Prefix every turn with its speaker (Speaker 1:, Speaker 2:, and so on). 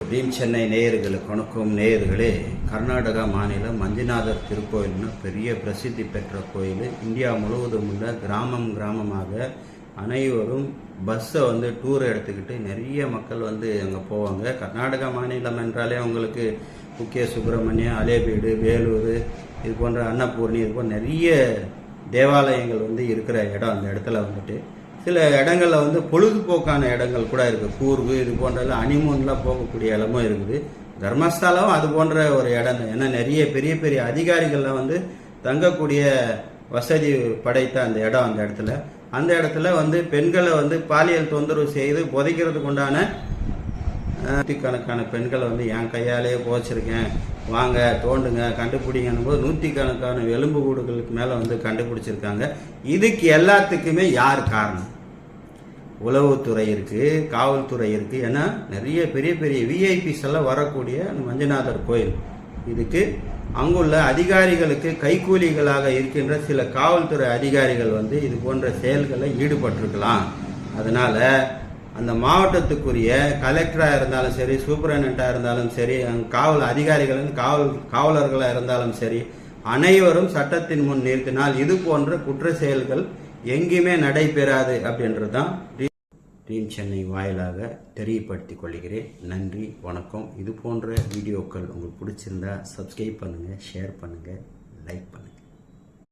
Speaker 1: Team Chennai நேயர்களுக்கு வணக்கம். நேயர்களே கர்நாடகா மாநிலம் மஞ்சுநாதர் திருக்கோயில்னு பெரிய பிரசித்தி பெற்ற கோயில். இந்தியா முழுவதும் உள்ள கிராமம் கிராமமாக அனைவரும் பஸ்ஸை வந்து டூர் எடுத்துக்கிட்டு நிறைய மக்கள் வந்து அங்கே போவாங்க. கர்நாடகா மாநிலம் என்றாலே அவங்களுக்கு முக்கிய சுப்பிரமணியம் அலேபீடு வேலூர் இது போன்ற அன்னபூர்ணி இது போன்ற நிறைய தேவாலயங்கள் வந்து இருக்கிற இடம் அந்த இடத்துல வந்துட்டு. சில இடங்களில் வந்து பொழுதுபோக்கான இடங்கள் கூட இருக்குது கூர்வு இது போன்றெல்லாம் அனிமோன்லாம் போகக்கூடிய இடமும் இருக்குது. தர்மஸ்தலம் அது போன்ற ஒரு இடம். தான் ஏன்னா நிறைய பெரிய பெரிய அதிகாரிகள்லாம் வந்து தங்கக்கூடிய வசதி படைத்த அந்த இடம் அந்த இடத்துல. அந்த இடத்துல வந்து பெண்களை வந்து பாலியல் தொந்தரவு செய்து புதைக்கிறதுக்கு உண்டான நூற்றிக்கணக்கான பெண்களை வந்து என் கையாலேயே புதைச்சிருக்கேன். வாங்க தோண்டுங்க கண்டுபிடிங்கன்னும் போது நூற்றிக்கணக்கான எலும்பு கூடுகளுக்கு மேலே வந்து கண்டுபிடிச்சிருக்காங்க. இதுக்கு எல்லாத்துக்குமே யார் காரணம்? உளவுத்துறை இருக்குது காவல்துறை இருக்குது ஏன்னா நிறைய பெரிய பெரிய விஐபிஸ் எல்லாம் வரக்கூடிய அந்த கோயில். இதுக்கு அங்குள்ள அதிகாரிகளுக்கு கைக்கூலிகளாக இருக்கின்ற சில காவல்துறை அதிகாரிகள் வந்து இது போன்ற செயல்களை ஈடுபட்டிருக்கலாம். அதனால் அந்த மாவட்டத்துக்குரிய கலெக்டராக இருந்தாலும் சரி சூப்பரண்டாக இருந்தாலும் சரி காவல் அதிகாரிகள் காவல் காவலர்களாக இருந்தாலும் சரி அனைவரும் சட்டத்தின் முன் நிறுத்தினால் இது போன்ற குற்ற செயல்கள் எங்கேயுமே நடைபெறாது அப்படின்றது தான் டீம் சென்னை வாயிலாக தெரியப்படுத்திக் கொள்கிறேன். நன்றி வணக்கம். இது போன்ற வீடியோக்கள் உங்களுக்கு பிடிச்சிருந்தா சப்ஸ்கிரைப் பண்ணுங்கள் ஷேர் பண்ணுங்கள் லைக் பண்ணுங்கள்